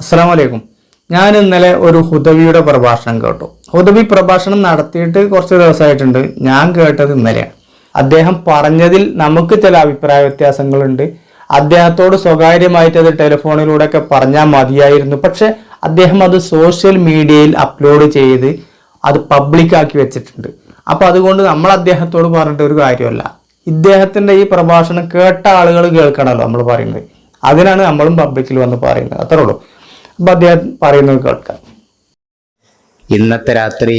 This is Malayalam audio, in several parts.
അസ്സാം വലൈക്കും ഞാൻ ഇന്നലെ ഒരു ഹുദവിയുടെ പ്രഭാഷണം കേട്ടു. ഹുദവി പ്രഭാഷണം നടത്തിയിട്ട് കുറച്ച് ദിവസമായിട്ടുണ്ട്. ഞാൻ കേട്ടത് ഇന്നലെയാണ് അദ്ദേഹം പറഞ്ഞതിൽ നമുക്ക് ചില അഭിപ്രായ വ്യത്യാസങ്ങളുണ്ട്. അദ്ദേഹത്തോട് സ്വകാര്യമായിട്ട് അത് ടെലിഫോണിലൂടെ ഒക്കെ പറഞ്ഞാൽ മതിയായിരുന്നു. പക്ഷെ അദ്ദേഹം അത് സോഷ്യൽ മീഡിയയിൽ അപ്ലോഡ് ചെയ്ത് അത് പബ്ലിക്കാക്കി വെച്ചിട്ടുണ്ട്. അപ്പൊ അതുകൊണ്ട് നമ്മൾ അദ്ദേഹത്തോട് പറഞ്ഞിട്ട് ഒരു കാര്യമല്ല. ഇദ്ദേഹത്തിന്റെ ഈ പ്രഭാഷണം കേട്ട ആളുകൾ കേൾക്കണമല്ലോ നമ്മൾ പറയുന്നത്. അതിനാണ് നമ്മളും പബ്ലിക്കിൽ വന്ന് പറയുന്നത്. അത്രേ ഉള്ളൂ. അപ്പൊ അദ്ദേഹം പറയുന്നത് കേൾക്കാം. ഇന്നത്തെ രാത്രി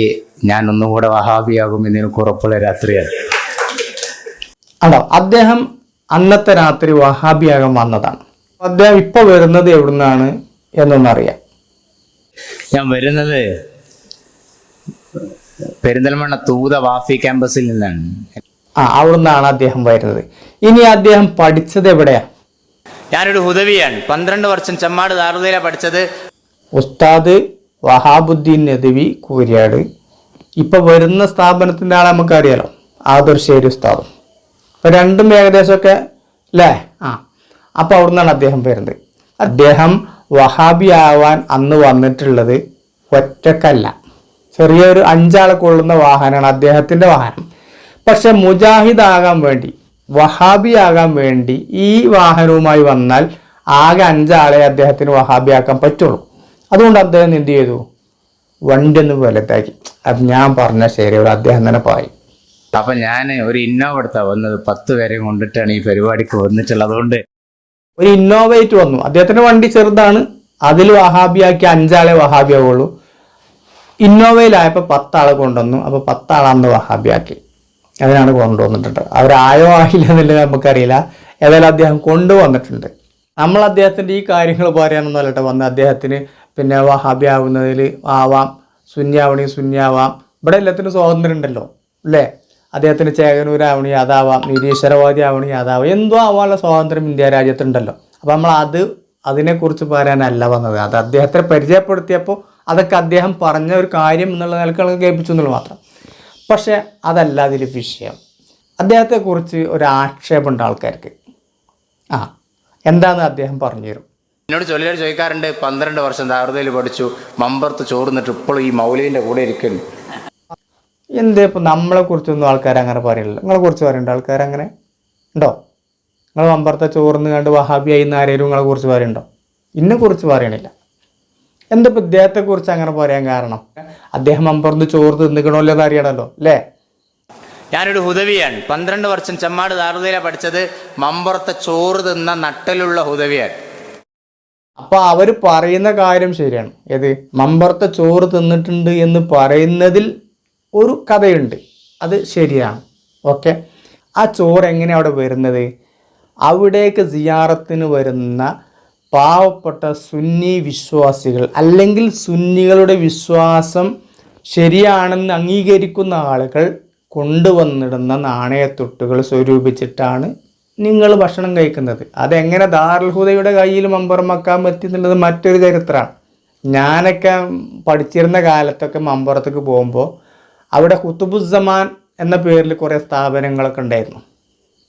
ഞാൻ ഒന്നുകൂടെ വഹാബിയാകും എന്നതിന് ഉറപ്പുള്ള രാത്രിയാണ്. ആണോ അദ്ദേഹം അന്നത്തെ രാത്രി വഹാബിയാകാൻ വന്നതാണ്. അദ്ദേഹം ഇപ്പൊ വരുന്നത് എവിടുന്നാണ് എന്നൊന്നറിയാം. ഞാൻ വരുന്നത് പെരിന്തൽമണ്ണ തൂത വാഫി ക്യാമ്പസിൽ നിന്നാണ്. ആ അവിടുന്നാണ് അദ്ദേഹം വരുന്നത്. ഇനി അദ്ദേഹം പഠിച്ചത് എവിടെയാ? ഞാനൊരു ഹുദവിയാണ്. പന്ത്രണ്ട് വർഷം ചെമ്മാട് ദാറുദയില പഠിച്ചത്. ഉസ്താദ് വഹാബുദ്ദീൻ നദവി കൂരിയാട് ഇപ്പൊ വരുന്ന സ്ഥാപനത്തിന്റെ ആളെ നമുക്കറിയാലോ. ആദർശേരി ഉസ്താദും. അപ്പൊ രണ്ടും ഏകദേശമൊക്കെ അല്ലേ ആ. അപ്പൊ നിന്നാണ് അദ്ദേഹം വരുന്നത്. അദ്ദേഹം വഹാബി ആവാൻ അന്ന് വന്നിട്ടുള്ളത് ഒറ്റക്കല്ല. ചെറിയൊരു അഞ്ചാളെ കൊള്ളുന്ന വാഹനമാണ് അദ്ദേഹത്തിന്റെ വാഹനം. പക്ഷെ മുജാഹിദ് ആകാൻ വേണ്ടി വഹാബി ആകാൻ വേണ്ടി ഈ വാഹനവുമായി വന്നാൽ ആകെ അഞ്ചാളെ അദ്ദേഹത്തിന് വഹാബി ആക്കാൻ പറ്റുള്ളൂ. അതുകൊണ്ട് അദ്ദേഹം എന്ത് ചെയ്തു? വണ്ടി ഒന്ന് വലുതാക്കി അത് ഞാൻ പറഞ്ഞ ഒരു അദ്ദേഹം തന്നെ പറയും. അപ്പൊ ഞാൻ ഒരു ഇന്നോവ എടുത്താ വന്നത്. പത്ത് പേരെ കൊണ്ടിട്ടാണ് ഈ പരിപാടിക്ക് വന്നിട്ടുള്ളത്. അതുകൊണ്ട് ഒരു ഇന്നോവേറ്റ് വന്നു. അദ്ദേഹത്തിന്റെ വണ്ടി ചെറുതാണ്. അതിൽ വഹാബിയാക്കി അഞ്ചാളെ വഹാബിയാവുള്ളൂ. ഇന്നോവയിലായപ്പോൾ പത്താളെ കൊണ്ടുവന്നു. അപ്പോൾ പത്താളന്ന് വഹാബിയാക്കി. അതിനാണ് കൊണ്ടുവന്നിട്ടുണ്ട്. അവരായോ ആയില്ല എന്നുള്ളത് നമുക്കറിയില്ല. ഏതായാലും അദ്ദേഹം കൊണ്ടുവന്നിട്ടുണ്ട്. നമ്മൾ അദ്ദേഹത്തിന്റെ ഈ കാര്യങ്ങൾ പറയാനൊന്നും കേട്ടോ വന്ന് അദ്ദേഹത്തിന് പിന്നെ വഹാബി ആവുന്നതിൽ ആവാം സുന്യാവണി സുന്യാവാം. ഇവിടെ എല്ലാത്തിനും സ്വാതന്ത്ര്യം ഉണ്ടല്ലോ അല്ലേ? അദ്ദേഹത്തിന് ചേകനൂരാവണി അതാവാം നിരീശ്വരവാദി ആവണി അതാവാം. എന്തോ ആവാനുള്ള സ്വാതന്ത്ര്യം ഇന്ത്യ രാജ്യത്തുണ്ടല്ലോ. അപ്പോൾ നമ്മൾ അത് അതിനെക്കുറിച്ച് പറയാനല്ല വന്നത്. അത് അദ്ദേഹത്തെ പരിചയപ്പെടുത്തിയപ്പോൾ അതൊക്കെ അദ്ദേഹം പറഞ്ഞ ഒരു കാര്യം എന്നുള്ള നിലയ്ക്ക് കേൾപ്പിച്ചു എന്നുള്ളത് മാത്രം. പക്ഷേ അതല്ല അതിൽ വിഷയം. അദ്ദേഹത്തെക്കുറിച്ച് ഒരു ആക്ഷേപമുണ്ട് ആൾക്കാർക്ക്. ആ എന്താണെന്ന് അദ്ദേഹം പറഞ്ഞു തരും എന്നോട് ചൊല്ലിയാൽ ചോദിക്കാറുണ്ട് പന്ത്രണ്ട് വർഷം ദാറുദയിൽ പഠിച്ചു മമ്പർത്ത് ചോർന്നിട്ട് ഇപ്പോഴും ഈ മൗലീന്റെ കൂടെ ഇരിക്കുന്നു. എന്തേ ഇപ്പം നമ്മളെ കുറിച്ചൊന്നും ആൾക്കാർ അങ്ങനെ പറയില്ല നിങ്ങളെ കുറിച്ച് പറയുന്നുണ്ട് ആൾക്കാർ അങ്ങനെ ഉണ്ടോ? നിങ്ങൾ മമ്പർത്തെ ചോർന്ന് കണ്ട് വഹാബിയായി എന്ന് ആരെങ്കിലും നിങ്ങളെ കുറിച്ച് പറയുന്നുണ്ടോ ഇന്നെ കുറിച്ച് പറയണില്ല. എന്താ ഇപ്പം ഇദ്ദേഹത്തെ കുറിച്ച് അങ്ങനെ പറയാൻ കാരണം? അദ്ദേഹം അമ്പറന്ന് ചോറ് തിന്നിക്കണമല്ലോ എന്ന് അറിയണമല്ലോ അല്ലേ? ഞാനൊരു ഹുദവിയാണ്. പന്ത്രണ്ട് വർഷം ചെമ്മാട് ദാറുദയില പഠിച്ചത്. മമ്പുറത്തെ ചോറ് തിന്ന നട്ടലുള്ള ഹുദവിയാണ്. അപ്പൊ അവർ പറയുന്ന കാര്യം ശരിയാണ്. ഏത്? മമ്പുറത്തെ ചോറ് തിന്നിട്ടുണ്ട് എന്ന് പറയുന്നതിൽ ഒരു കഥയുണ്ട്. അത് ശരിയാണ്. ഓക്കെ? ആ ചോറ് എങ്ങനെ അവിടെ വരുന്നത്? അവിടേക്ക് സിയാറത്തിന് വരുന്ന പാവപ്പെട്ട സുന്നി വിശ്വാസികൾ അല്ലെങ്കിൽ സുന്നികളുടെ വിശ്വാസം ശരിയാണെന്ന് അംഗീകരിക്കുന്ന ആളുകൾ കൊണ്ടുവന്നിടുന്ന നാണയത്തൊട്ടുകൾ സ്വരൂപിച്ചിട്ടാണ് നിങ്ങൾ ഭക്ഷണം കഴിക്കുന്നത്. അതെങ്ങനെ ദാർൽഹുദയുടെ കയ്യിൽ മമ്പുറമാക്കാൻ പറ്റി എന്നുള്ളത് മറ്റൊരു ചരിത്രമാണ്. ഞാനൊക്കെ പഠിച്ചിരുന്ന കാലത്തൊക്കെ മമ്പുറത്തേക്ക് പോകുമ്പോൾ അവിടെ കുത്തുബുസമാൻ എന്ന പേരിൽ കുറേ സ്ഥാപനങ്ങളൊക്കെ ഉണ്ടായിരുന്നു.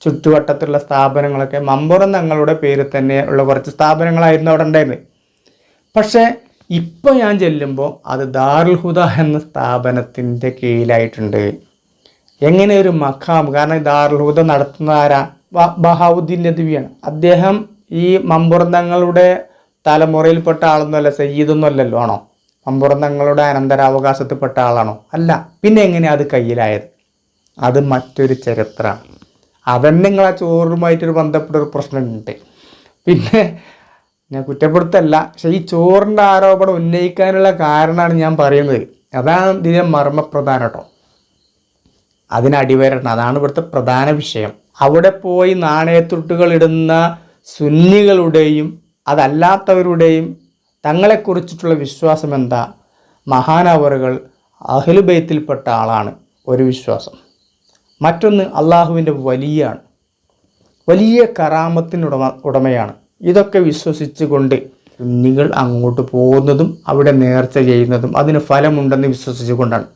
ചുറ്റുവട്ടത്തുള്ള സ്ഥാപനങ്ങളൊക്കെ. മമ്പുറം തങ്ങളുടെ പേരിൽ തന്നെ ഉള്ള കുറച്ച് സ്ഥാപനങ്ങളായിരുന്നു അവിടെ ഉണ്ടായിരുന്നത് പക്ഷേ ഇപ്പോൾ ഞാൻ ചെല്ലുമ്പോൾ അത് ദാറുൽഹുദ എന്ന സ്ഥാപനത്തിന്റെ കീഴിലായിട്ടുണ്ട്. എങ്ങനെ ഒരു മഖാം? കാരണം ദാറുൽഹുദ ദാറുൽ ഹുദ നടത്തുന്ന ആരാ? ബഹാവുദ്ദീൻ നദ്വിയാണ്. അദ്ദേഹം ഈ മമ്പുറം തങ്ങളുടെ തലമുറയിൽപ്പെട്ട ആളൊന്നുമല്ല സയ്യിദൊന്നും അല്ലല്ലോ ആണോ? മമ്പുറം തങ്ങളുടെ അനന്തരാവകാശത്തിൽപ്പെട്ട ആളാണോ? അല്ല. പിന്നെ എങ്ങനെയാണ് അത് കയ്യിലായത്? അത് മറ്റൊരു ചരിത്രമാണ് അതന്നെ നിങ്ങൾ ആ ചോറുമായിട്ടൊരു ബന്ധപ്പെട്ട ഒരു പ്രശ്നമുണ്ട്. പിന്നെ ഞാൻ കുറ്റപ്പെടുത്തല്ല പക്ഷെ ഈ ചോറിന്റെ ആരോപണം ഉന്നയിക്കാനുള്ള കാരണമാണ് ഞാൻ പറയുന്നത്. അതാണ് ഇതിന്റെ മർമ്മപ്രധാനം കേട്ടോ. അതിനടിവരണം അതാണ് ഇവിടുത്തെ പ്രധാന വിഷയം. അവിടെ പോയി നാണയത്തുട്ടുകൾ ഇടുന്ന സുന്നികളുടെയും അതല്ലാത്തവരുടെയും തങ്ങളെക്കുറിച്ചിട്ടുള്ള വിശ്വാസം എന്താ? മഹാനവറുകൾ അഹ്ലുബൈത്തിൽപ്പെട്ട ആളാണ് ഒരു വിശ്വാസം. മറ്റൊന്ന് അള്ളാഹുവിന്റെ വലിയാണ്. വലിയ കറാമത്തിന് ഉടമ ഉടമയാണ്. ഇതൊക്കെ വിശ്വസിച്ചുകൊണ്ട് സുന്നികൾ അങ്ങോട്ട് പോകുന്നതും അവിടെ നേർച്ച ചെയ്യുന്നതും അതിന് ഫലമുണ്ടെന്ന് വിശ്വസിച്ചുകൊണ്ടാണ്.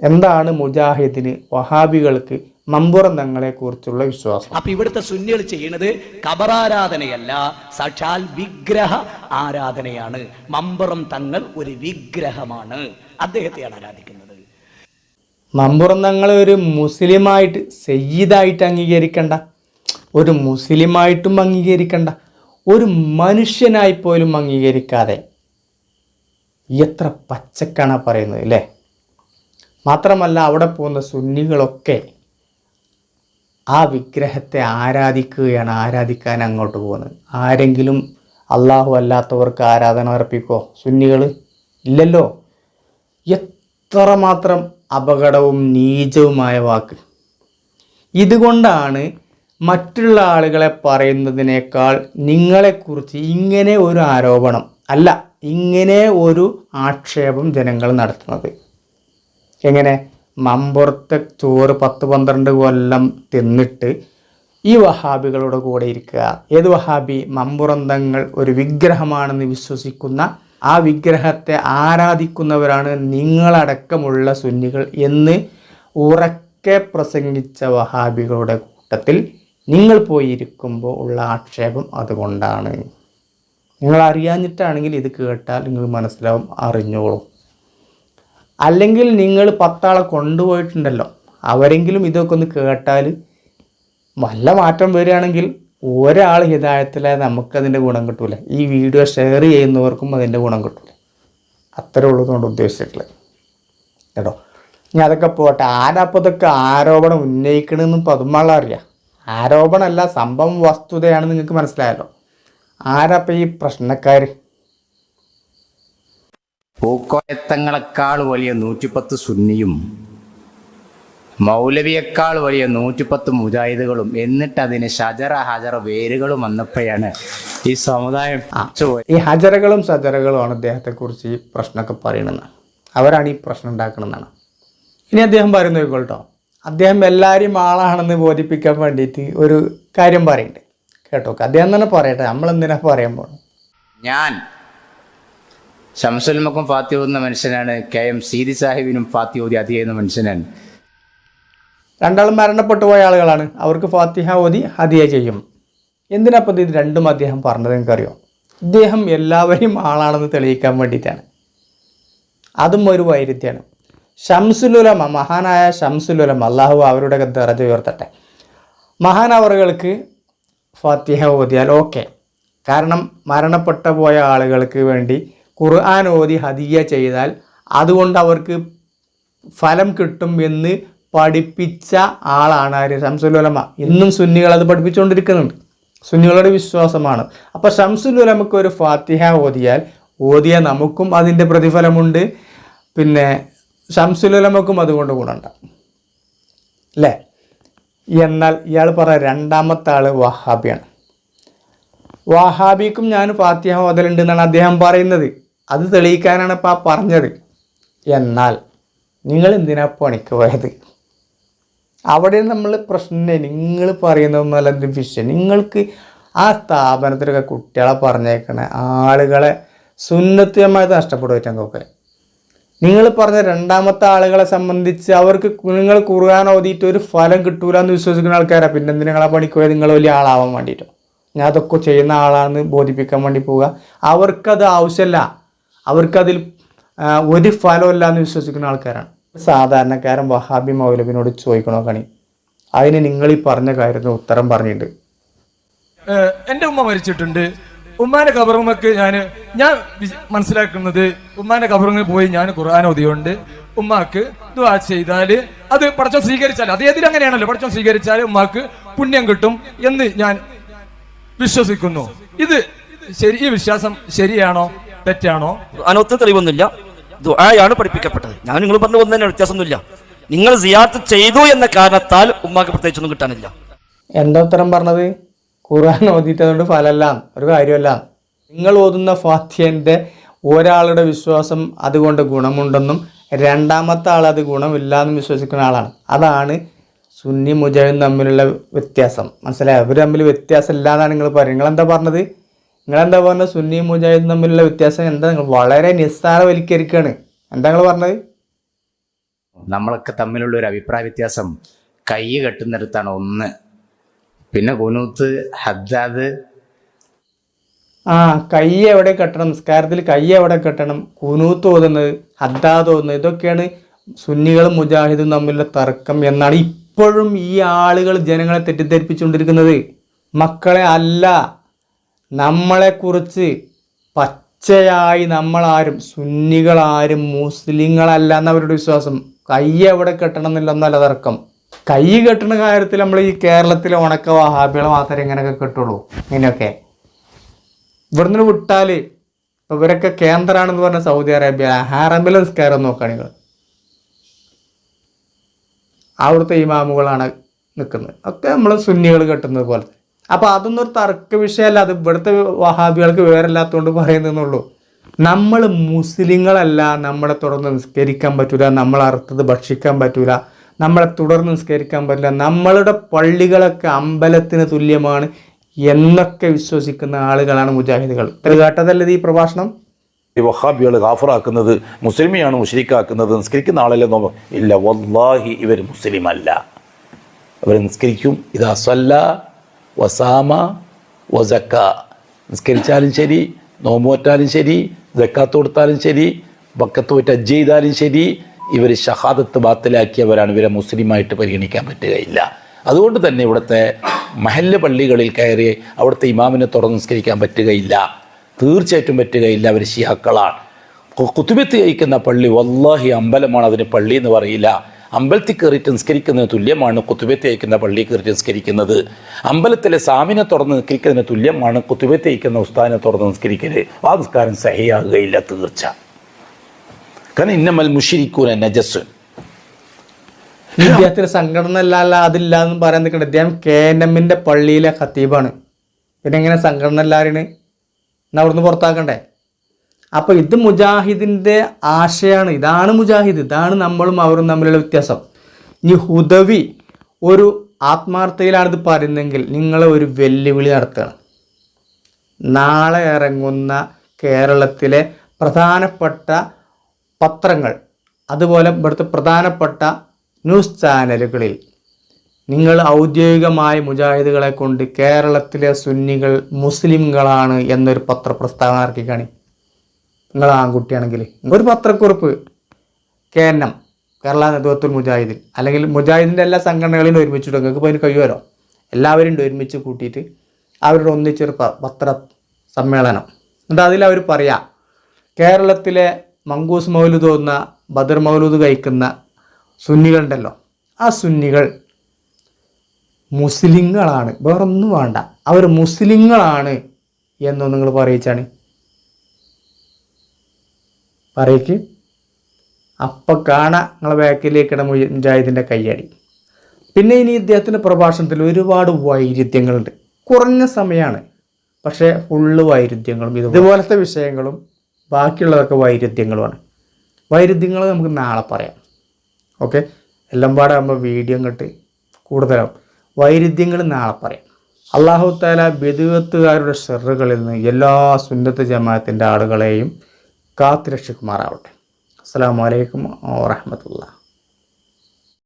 എന്താണ് മുജാഹിദിന് വഹാബികൾക്ക് മമ്പുറന്തങ്ങളെ കുറിച്ചുള്ള വിശ്വാസം? അപ്പൊ ഇവിടുത്തെ സുന്നികൾ ചെയ്യുന്നത് കബറാരാധനയല്ല സാക്ഷാൽ വിഗ്രഹ ആരാധനയാണ്. മമ്പുറം തങ്ങൾ ഒരു വിഗ്രഹമാണ്. അദ്ദേഹത്തെയാണ് ആരാധിക്കുന്നത്. മമ്പുറന്തങ്ങളെ ഒരു മുസ്ലിമായിട്ട് സയ്യിദായിട്ട് അംഗീകരിക്കണ്ട. ഒരു മുസ്ലിമായിട്ടും അംഗീകരിക്കണ്ട. ഒരു മനുഷ്യനായി പോലും അംഗീകരിക്കാതെ. എത്ര പച്ചക്കാണ് പറയുന്നത് അല്ലേ മാത്രമല്ല അവിടെ പോകുന്ന സുന്നികളൊക്കെ ആ വിഗ്രഹത്തെ ആരാധിക്കുകയാണ് ആരാധിക്കാൻ അങ്ങോട്ട് പോകുന്നത്. ആരെങ്കിലും അള്ളാഹു അല്ലാത്തവർക്ക് ആരാധന അർപ്പിക്കോ? സുന്നികൾ ഇല്ലല്ലോ. എത്രമാത്രം അപകടവും നീചവുമായ വാക്ക്. ഇതുകൊണ്ടാണ് മറ്റുള്ള ആളുകളെ പറയുന്നതിനേക്കാൾ നിങ്ങളെക്കുറിച്ച് ഇങ്ങനെ ഒരു ആരോപണം അല്ല ഇങ്ങനെ ഒരു ആക്ഷേപം ജനങ്ങൾ നടത്തുന്നത്. എങ്ങനെ? മമ്പുറത്തെ ചോറ് പത്ത് പന്ത്രണ്ട് കൊല്ലം തിന്നിട്ട് ഈ വഹാബികളുടെ കൂടെ ഇരിക്കുക. ഏത് വഹാബി? മമ്പുറന്തങ്ങൾ ഒരു വിഗ്രഹമാണെന്ന് വിശ്വസിക്കുന്ന ആ വിഗ്രഹത്തെ ആരാധിക്കുന്നവരാണ് നിങ്ങളടക്കമുള്ള സുന്നികൾ എന്ന് ഉറക്കെ പ്രസംഗിച്ച വഹാബികളുടെ കൂട്ടത്തിൽ നിങ്ങൾ പോയിരിക്കുമ്പോൾ ഉള്ള ആക്ഷേപം അതുകൊണ്ടാണ്. നിങ്ങൾ അറിയാഞ്ഞിട്ടാണെങ്കിൽ ഇത് കേട്ടാൽ നിങ്ങൾ മനസ്സിലാവും അറിഞ്ഞോളും. അല്ലെങ്കിൽ നിങ്ങൾ പത്താളെ കൊണ്ടുപോയിട്ടുണ്ടല്ലോ അവരെങ്കിലും ഇതൊക്കെ ഒന്ന് കേട്ടാൽ വല്ല മാറ്റം വരികയാണെങ്കിൽ ഒരാൾ ഹിതായത്തിലെ നമുക്കതിന്റെ ഗുണം കിട്ടൂല. ഈ വീഡിയോ ഷെയർ ചെയ്യുന്നവർക്കും അതിന്റെ ഗുണം കിട്ടൂല. അത്രേ ഉള്ളതുകൊണ്ട് ഉദ്ദേശിച്ചിട്ടുള്ളത്. കേട്ടോ? ഇനി അതൊക്കെ പോട്ടെ. ആരാപ്പോൾ ഇതൊക്കെ ആരോപണം ഉന്നയിക്കണമെന്ന് പതുമാള അറിയാം. ആരോപണമല്ല സംഭവം വസ്തുതയാണെന്ന് നിങ്ങൾക്ക് മനസ്സിലായല്ലോ. ആരാപ്പോൾ ഈ പ്രശ്നക്കാർ പൂക്കോയത്തങ്ങളെക്കാൾ വലിയ നൂറ്റിപ്പത്ത് സുന്നിയും മൗലവിയേക്കാൾ വലിയ നൂറ്റിപ്പത്ത് മുജാഹിദുകളും എന്നിട്ട് അതിന് ഷജറ ഹജറ വേരുകളും വന്നപ്പോഴാണ് ഈ സമുദായം. ഈ ഹജറകളും സജറകളുമാണ് അദ്ദേഹത്തെക്കുറിച്ച് ഈ പ്രശ്നമൊക്കെ പറയണമെന്ന് അവരാണ് ഈ പ്രശ്നം ഉണ്ടാക്കണമെന്നാണ് ഇനി അദ്ദേഹം പറയുന്നത് കേട്ടോ അദ്ദേഹം എല്ലാവരെയും ആളാണെന്ന് ബോധിപ്പിക്കാൻ വേണ്ടിയിട്ട് ഒരു കാര്യം പറയുന്നുണ്ട്. കേട്ടോ അദ്ദേഹം തന്നെ പറയട്ടെ നമ്മളെന്തിനാ പറയാൻ പോകണം ഞാൻ ഷംസുൽമക്കും ഫാത്തി എന്ന മനുഷ്യനാണ് കെ എം സീതി സാഹിബിനും ഫാത്തിയോദി അതി ചെയ്യുന്ന മനുഷ്യനാണ്. രണ്ടാളും മരണപ്പെട്ടു പോയ ആളുകളാണ്. അവർക്ക് ഫാത്തിഹ ഓതി ഹദിയ ചെയ്യും. എന്തിനപ്പോൾ ഇത് രണ്ടും അദ്ദേഹം പറഞ്ഞത് നിങ്ങൾക്കറിയോ? ഇദ്ദേഹം എല്ലാവരെയും ആളാണെന്ന് തെളിയിക്കാൻ വേണ്ടിയിട്ടാണ്. അതും ഒരു വൈരുദ്ധ്യമാണ്. ഷംസുലുലമ മഹാനായ ഷംസുലുലമ അള്ളാഹു അവരുടെ ദറജ ഉയർത്തട്ടെ. മഹാനവറുകൾക്ക് ഫാത്തിഹ ഓതിയാൽ ഓക്കെ. കാരണം മരണപ്പെട്ട പോയ ആളുകൾക്ക് വേണ്ടി ഖുർആൻ ഓതി ഹദിയ ചെയ്താൽ അതുകൊണ്ട് അവർക്ക് ഫലം കിട്ടും എന്ന് പഠിപ്പിച്ച ആളാണ് ആര്? ഷംസുലുലമ ഇന്നും സുന്നികൾ അത് പഠിപ്പിച്ചുകൊണ്ടിരിക്കുന്നുണ്ട്. സുന്നികളുടെ വിശ്വാസമാണ്. അപ്പോൾ ഷംസുലുലമക്ക് ഒരു ഫാത്തിഹ ഓതിയാൽ ഓതിയ നമുക്കും അതിന്റെ പ്രതിഫലമുണ്ട്. പിന്നെ ഷംസുലുലമക്കും അതുകൊണ്ട് കൂടണ്ട അല്ലേ? എന്നാൽ ഇയാൾ പറ രണ്ടാമത്തെ ആൾ വഹാബിയാണ്. വഹാബിക്കും ഞാൻ ഫാത്തിഹ ഓതലുണ്ട് എന്നാണ് അദ്ദേഹം പറയുന്നത്. അത് തെളിയിക്കാനാണ് ഇപ്പം ആ പറഞ്ഞത്. എന്നാൽ നിങ്ങൾ എന്തിനാ പണിക്ക് പോയത്? അവിടെ നമ്മൾ പ്രശ്നം നിങ്ങൾ പറയുന്നതൊന്നുമല്ല വിഷയം. നിങ്ങൾക്ക് ആ സ്ഥാപനത്തിലൊക്കെ കുട്ടികളെ പറഞ്ഞേക്കണ ആളുകളെ സുന്നത്യമായത് നഷ്ടപ്പെടുവറ്റൊക്കെ നിങ്ങൾ പറഞ്ഞ രണ്ടാമത്തെ ആളുകളെ സംബന്ധിച്ച് അവർക്ക് നിങ്ങൾ കുറുകാൻ ഓതിയിട്ട് ഒരു ഫലം കിട്ടൂല എന്ന് വിശ്വസിക്കുന്ന ആൾക്കാരാണ് പിന്നെ എന്തിനാ നിങ്ങളെ പണിക്ക് നിങ്ങൾ വലിയ ആളാവാൻ വേണ്ടിയിട്ടോ? ഞാൻ അതൊക്കെ ചെയ്യുന്ന ആളാണെന്ന് ബോധിപ്പിക്കാൻ വേണ്ടി പോവുക. അവർക്കത് ആവശ്യമല്ല അവർക്കതിൽ ഒരു ഫലമില്ല എന്ന് വിശ്വസിക്കുന്ന ആൾക്കാരാണ്. സാധാരണക്കാരൻ വഹാബി മൗലവിനോട് ചോദിക്കണോ കണി? അതിന് നിങ്ങൾ ഈ പറഞ്ഞ കാര്യത്തിന് ഉത്തരം പറഞ്ഞിട്ടുണ്ട്. എന്റെ എന്റെ ഉമ്മ മരിച്ചിട്ടുണ്ട്. ഉമ്മാന്റെ കബറുമൊക്കെ ഞാൻ ഞാൻ മനസ്സിലാക്കുന്നത് ഉമ്മാന്റെ കബറുങ്ങിൽ പോയി ഞാൻ ഖുർആൻ ഒതിയുണ്ട് ഉമ്മാക്ക് ദുആ ചെയ്താൽ അത് പടച്ചം സ്വീകരിച്ചാൽ അത് ഏതിലും അങ്ങനെയാണല്ലോ പടച്ചം സ്വീകരിച്ചാൽ ഉമ്മാക്ക് പുണ്യം കിട്ടും എന്ന് ഞാൻ വിശ്വസിക്കുന്നു. ഇത് ശരി ഈ വിശ്വാസം ശരിയാണോ തെറ്റാണോ? അനൊത്ത തെളിവൊന്നുമില്ല. ദുആയാണ് പഠിപ്പിക്കപ്പെട്ടത്. ഞാൻ നിങ്ങൾ പറഞ്ഞ ഒന്നും തന്നെ വ്യത്യാസമൊന്നുമില്ല. നിങ്ങൾ സിയാത്ത് ചെയ്തു എന്ന കാരണത്താൽ ഉമ്മാക്ക് പ്രത്യേകിച്ചൊന്നും കിട്ടാനില്ല. എന്താ ഉത്തരം പറഞ്ഞത്? ഖുർആൻ ഓതിയിട്ടതുകൊണ്ട് ഫലമല്ല ഒരു കാര്യമല്ല. നിങ്ങൾ ഓതുന്ന ഫാത്യന്റെ ഒരാളുടെ വിശ്വാസം അതുകൊണ്ട് ഗുണമുണ്ടെന്നും രണ്ടാമത്തെ ആൾ അത് ഗുണമില്ല എന്നും വിശ്വസിക്കുന്ന ആളാണ്. അതാണ് സുന്നി മുജാഹിദും തമ്മിലുള്ള വ്യത്യാസം. മനസ്സിലായോ? അവർ തമ്മിൽ വ്യത്യാസം ഇല്ലാന്നാണ് നിങ്ങൾ പറയുന്നത്. നിങ്ങൾ എന്താ പറഞ്ഞത്? നിങ്ങളെന്താ പറഞ്ഞത് സുന്നി മുജാഹിദും തമ്മിലുള്ള വ്യത്യാസം എന്താ? നിങ്ങൾ വളരെ നിസ്സാരവൽക്കരിക്കുകയാണ് എന്താ നിങ്ങൾ പറഞ്ഞത്? നമ്മളൊക്കെ തമ്മിലുള്ള ഒരു അഭിപ്രായ വ്യത്യാസം കൈ കെട്ടുന്നിടത്താണ് ഒന്ന്. പിന്നെ കുനൂത്ത് ഹദ്ദാദ്. ആ കൈ എവിടെ കെട്ടണം? നിസ്കാരത്തിൽ കൈ എവിടെ കെട്ടണം? കുനൂത്ത് ഓതുന്നത് ഹദ്ദാദ് ഓതുന്നത് ഇതൊക്കെയാണ് സുന്നികളും മുജാഹിദും തമ്മിലുള്ള തർക്കം എന്നാണ് ഇപ്പോഴും ഈ ആളുകൾ ജനങ്ങളെ തെറ്റിദ്ധരിപ്പിച്ചുകൊണ്ടിരിക്കുന്നത്. മക്കളെ അല്ല. നമ്മളെക്കുറിച്ച് പച്ചയായി നമ്മളാരും സുന്നികളാരും മുസ്ലിങ്ങളല്ല എന്നവരുടെ വിശ്വാസം കൈ എവിടെ കെട്ടണം എന്നില്ലെന്നല്ല തർക്കം. കൈ കെട്ടുന്ന കാര്യത്തിൽ നമ്മൾ ഈ കേരളത്തിലെ ഉണക്ക വഹാബികളെ മാത്രമേ ഇങ്ങനെയൊക്കെ കെട്ടുള്ളൂ. ഇങ്ങനെയൊക്കെ. ഇവിടുന്ന് വിട്ടാൽ ഇവരൊക്കെ കേന്ദ്രമാണെന്ന് പറഞ്ഞ സൗദി അറേബ്യ ഹാറമ്പിലെ നിസ്കാരം നോക്കുകയാണെങ്കിൽ അവിടുത്തെ ഇമാമുകളാണ് നിൽക്കുന്നത്. ഒക്കെ നമ്മൾ സുന്നികൾ കെട്ടുന്നത് പോലെ. അപ്പൊ അതൊന്നും ഒരു തർക്ക വിഷയമല്ല. അത് ഇവിടുത്തെ വഹാബികൾക്ക് വിവരമില്ലാത്തതുകൊണ്ട് പറയുന്നതെന്നുള്ളൂ. നമ്മൾ മുസ്ലിങ്ങളല്ല നമ്മളെ തുടർന്ന് നിസ്കരിക്കാൻ പറ്റൂല നമ്മൾ അറുത്തത് ഭക്ഷിക്കാൻ പറ്റൂല നമ്മളെ തുടർന്ന് നിസ്കരിക്കാൻ പറ്റില്ല നമ്മളുടെ പള്ളികളൊക്കെ അമ്പലത്തിന് തുല്യമാണ് എന്നൊക്കെ വിശ്വസിക്കുന്ന ആളുകളാണ് മുജാഹിദുകൾ. ഇത്ര കേട്ടതല്ലേ ഈ പ്രഭാഷണം? ഈ വഹാബികൾ ഗാഫറാക്കുന്നത് മുസ്ലിമിയാണ് മുഷരിക്കാക്കുന്നത് നിസ്കരിക്കുന്ന ആളല്ലേ നോ ഇല്ല വല്ലാഹി ഇവർ മുസ്ലിമല്ല. അവർ നിസ്കരിക്കും ഇതാ സല്ല വസാമ വസക്ക. നിസ്കരിച്ചാലും ശരി നോമ്പോറ്റാലും ശരി ജക്കാത്ത് കൊടുത്താലും ശരി വക്കത്ത് പോയിട്ട് അജ്ജ് ചെയ്താലും ശരി ഇവർ ഷഹാദത്ത് ബാത്തിലാക്കിയവരാണ്. ഇവരെ മുസ്ലിമായിട്ട് പരിഗണിക്കാൻ പറ്റുകയില്ല. അതുകൊണ്ട് തന്നെ ഇവിടുത്തെ മഹല്ല് പള്ളികളിൽ കയറി അവിടുത്തെ ഇമാമിനെ തുറന്ന് നിസ്കരിക്കാൻ പറ്റുകയില്ല. തീർച്ചയായിട്ടും പറ്റുകയില്ല. അവർ ഷിയാക്കളാണ് കുത്തുബത്ത് കഴിക്കുന്ന പള്ളി വല്ലാഹി അമ്പലമാണ്. അതിന് പള്ളി എന്ന് പറയില്ല. അമ്പലത്തിൽ കയറിയിട്ട് നിസ്കരിക്കുന്നതിന് തുല്യമാണ് കുത്തുബത്ത് അയക്കുന്ന പള്ളി കയറിയിട്ട് നിസ്കരിക്കുന്നത്. അമ്പലത്തിലെ സാമിനെ തുറന്ന് നിസ്കരിക്കുന്നതിന് തുല്യമാണ് കുത്തുബത്ത് അയക്കുന്ന ഉസ്താദിനെ തുറന്ന് നിസ്കരിക്കൽ. ആ നിസ്കാരം സഹിയാകുകയില്ല തീർച്ച. കാരണം ഇന്നമൽ മുഷിരിക്കൂന നജസ് ഇദ്ദേഹത്തിന് സംഘടന അല്ല അതില്ല എന്ന് പറയാൻ നിൽക്കണ്ട. ഇദ്ദേഹം കെ എൻ എമ്മിന്റെ പള്ളിയിലെ ഖത്തീബാണ്. പിന്നെ എങ്ങനെ സംഘടന എല്ലാവരും അവിടുന്ന് പുറത്താക്കണ്ടേ? അപ്പൊ ഇത് മുജാഹിദിന്റെ ആശയാണ്. ഇതാണ് മുജാഹിദ്. ഇതാണ് നമ്മളും അവരും തമ്മിലുള്ള വ്യത്യാസം. ഇനി ഹുദവി ഒരു ആത്മാർത്ഥതയിലാണ് ഇത് പറയുന്നതെങ്കിൽ നിങ്ങളെ ഒരു വെല്ലുവിളി നടത്തുകയാണ്. നാളെ ഇറങ്ങുന്ന കേരളത്തിലെ പ്രധാനപ്പെട്ട പത്രങ്ങൾ അതുപോലെ ഇവിടുത്തെ പ്രധാനപ്പെട്ട ന്യൂസ് ചാനലുകളിൽ നിങ്ങൾ ഔദ്യോഗികമായി മുജാഹിദുകളെ കൊണ്ട് കേരളത്തിലെ സുന്നികൾ മുസ്ലിംകളാണ് എന്നൊരു പത്രപ്രസ്താവന ഇറക്കി കാണി നിങ്ങൾ ആൺകുട്ടിയാണെങ്കിൽ ഒരു പത്രക്കുറിപ്പ്. കെ എൻ എം കേരള നേതൃത്വത്തിൽ മുജാഹിദിൻ. അല്ലെങ്കിൽ മുജാഹിദിന്റെ എല്ലാ സംഘടനകളെയും ഒരുമിച്ചിട്ട് നിങ്ങൾക്ക് അതിന് കഴിയുമല്ലോ? എല്ലാവരും ഒരുമിച്ച് കൂട്ടിയിട്ട് അവരുടെ ഒന്നിച്ചൊരു പത്ര സമ്മേളനം. എന്നിട്ട് അതിൽ അവർ പറയാം കേരളത്തിലെ മങ്കൂസ് മൗലൂദ് തോന്നുന്ന ബദർ മൗലൂദ് കഴിക്കുന്ന സുന്നികളുണ്ടല്ലോ. ആ സുന്നികൾ മുസ്ലിങ്ങളാണ്. വേറൊന്നും വേണ്ട. അവർ മുസ്ലിങ്ങളാണ് എന്നോ നിങ്ങൾ പറയിച്ചാണ്. പറയ്ക്ക്. അപ്പം കാണാ നിങ്ങളെ ബാക്കിലേക്കിട മുജാഹിദിന്റെ കയ്യടി. പിന്നെ ഇനി ഇദ്ദേഹത്തിന്റെ പ്രഭാഷണത്തിൽ ഒരുപാട് വൈരുദ്ധ്യങ്ങളുണ്ട്. കുറഞ്ഞ സമയമാണ് പക്ഷേ ഫുള്ള് വൈരുദ്ധ്യങ്ങളും ഇതുപോലത്തെ വിഷയങ്ങളും ബാക്കിയുള്ളതൊക്കെ വൈരുദ്ധ്യങ്ങളുമാണ്. വൈരുദ്ധ്യങ്ങൾ നമുക്ക് നാളെ പറയാം. ഓക്കെ? എല്ലാം പാടെ ആകുമ്പോൾ വീഡിയോ ഇങ്ങോട്ട് കൂടുതലാവും. വൈരുദ്ധ്യങ്ങൾ നാളെ പറയാം. അള്ളാഹു താല ബിദുവത്തുകാരുടെ ഷെറുകളിൽ നിന്ന് എല്ലാ സുന്നത്ത് ജമാഅത്തിന്റെ ആളുകളെയും കാത്തുരക്ഷിക്കുമാറാവട്ടെ അസ്സാം വലൈക്കും വാഹമത്തുള്ള